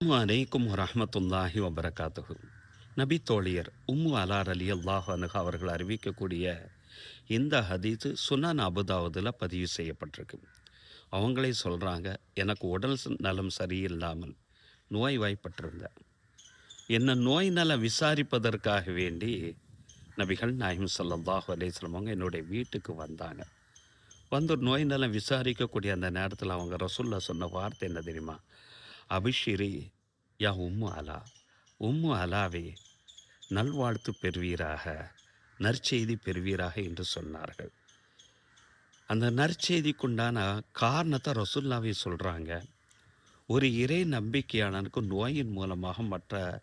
அலைக்கும் ரஹமத்துல்லாஹி வபரகாத்துகு நபி தோழியர் உம்மு அலார் அலி அல்லாஹ் அனுகா அவர்கள் அறிவிக்கக்கூடிய இந்த ஹதீஸு சுனான் அபுதாவதில் பதிவு செய்யப்பட்டிருக்கு அவங்களே சொல்கிறாங்க எனக்கு உடல் நலம் சரியில்லாமல் நோய் வாய்ப்பட்டிருந்தேன் என்ன நோய் நலம் விசாரிப்பதற்காக வேண்டி நபிகள் நாயிம் ஸல்லல்லாஹு அலைஹி சொல்லுவாங்க அவங்க என்னுடைய வீட்டுக்கு வந்தாங்க வந்து நோய் நலம் விசாரிக்கக்கூடிய அந்த நேரத்தில் அவங்க ரசுல்லா சொன்ன வார்த்தை என்ன தெரியுமா அபிஷிரி யா உம்மு அலா. உம்மு அலாவே நல்வாழ்த்து பெறுவீராக நற்செய்தி பெறுவீராக என்று சொன்னார்கள். அந்த நற்செய்திக்குண்டான காரணத்தை ரசுல்லாவே சொல்கிறாங்க ஒரு இறை நம்பிக்கையாளனுக்கு நோயின் மூலமாக மற்ற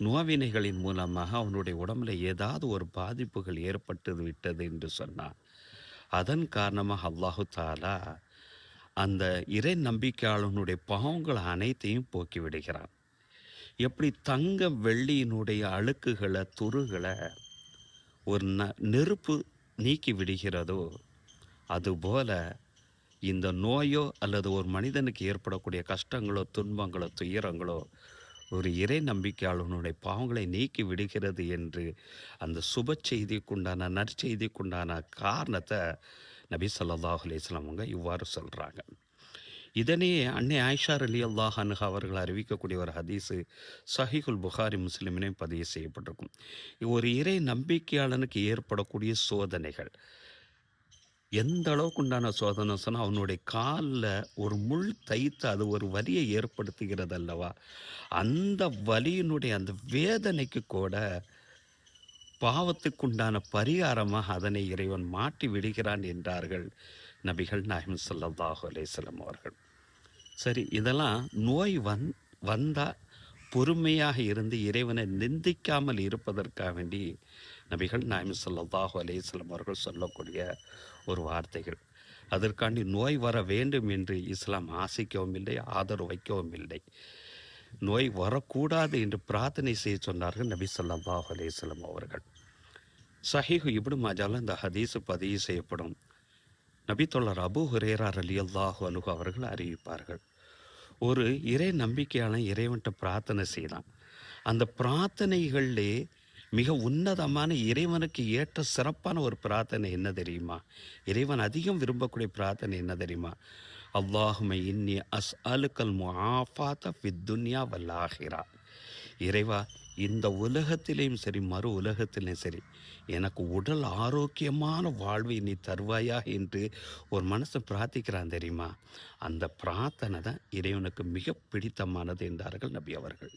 நோவினைகளின் மூலமாக அவனுடைய உடம்புல ஏதாவது ஒரு பாதிப்புகள் ஏற்பட்டு விட்டது என்று சொன்னான். அதன் காரணமாக அல்லாஹு தாலா அந்த இறை நம்பிக்கையாளனுடைய பாவங்கள் அனைத்தையும் போக்கி விடுகிறான். எப்படி தங்க வெள்ளியினுடைய அழுக்குகளை துருகளை ஒரு ந நெருப்பு நீக்கி விடுகிறதோ அதுபோல இந்த நோயோ அல்லது ஒரு மனிதனுக்கு ஏற்படக்கூடிய கஷ்டங்களோ துன்பங்களோ துயரங்களோ ஒரு இறை நம்பிக்கையாளனுடைய பாவங்களை நீக்கி விடுகிறது என்று அந்த சுப செய்திக்குண்டான நற்செய்திக்குண்டான காரணத்தை நபி சல்லாஹ் அலிஸ்லாம் அவங்க இவ்வாறு சொல்கிறாங்க இதனையே அன்னை ஆயிஷா அலி அல்லாஹ் அனுகா அவர்கள் அறிவிக்கக்கூடிய ஒரு ஹதீஸு சஹிகுல் புகாரி முஸ்லிமினே பதிவு செய்யப்பட்டிருக்கும். ஒரு இறை நம்பிக்கையாளனுக்கு ஏற்படக்கூடிய சோதனைகள். எந்த அளவுக்கு உண்டான சோதனை சொன்னால் அவனுடைய காலில் ஒரு முள் தைத்து அது ஒரு வலியை ஏற்படுத்துகிறது அல்லவா? அந்த வலியினுடைய அந்த வேதனைக்கு கூட பாவத்துக்குண்டான பரிகாரமாக அதனை இறைவன் மாட்டி விடுகிறான் என்றார்கள் நபிகள் நாயம் ஸல்லல்லாஹு அலைஹி அவர்கள். சரி இதெல்லாம் நோய் வந் வந்தால் பொறுமையாக இருந்து இறைவனை நிந்திக்காமல் இருப்பதற்காக வேண்டி நபிகள் நாயம் ஸல்லல்லாஹு அலைஹி அவர்கள் சொல்லக்கூடிய ஒரு வார்த்தைகள். அதற்காண்டி நோய் வர வேண்டும் என்று இஸ்லாம் ஆசிக்கவும் இல்லை ஆதரவு வைக்கவும் இல்லை. நோய் வரக்கூடாது என்று பிரார்த்தனை செய்ய சொன்னார்கள் நபி ஸல்லல்லாஹு அலேஸ்லம் அவர்கள். சஹீஹு இப்னு மாஜால இந்த ஹதீஸு பதிவு செய்யப்படும். நபி அபு ஹுரேரார் அலி அல்லாஹு அலுகு அவர்கள் அறிவிப்பார்கள். ஒரு இறை நம்பிக்கையான இறைவன்கிட்ட பிரார்த்தனை செய்தான். அந்த பிரார்த்தனைகளிலே மிக உன்னதமான இறைவனுக்கு ஏற்ற சிறப்பான ஒரு பிரார்த்தனை என்ன தெரியுமா? இறைவன் அதிகம் விரும்பக்கூடிய பிரார்த்தனை என்ன தெரியுமா? அல்லாஹுமை இன்னி அஸ் அலுக்கல் முஆஃபாத ஃபித் துன்யா வல்லாஹிரா இறைவா இந்த உலகத்திலேயும் சரி மறு உலகத்திலையும் சரி எனக்கு உடல் ஆரோக்கியமான வாழ்வை நீ தருவாயா என்று ஒரு மனசை பிரார்த்திக்கிறான் தெரியுமா? அந்த பிரார்த்தனை தான் இறைவனுக்கு மிக பிடித்தமானது என்றார்கள் நபி அவர்கள்.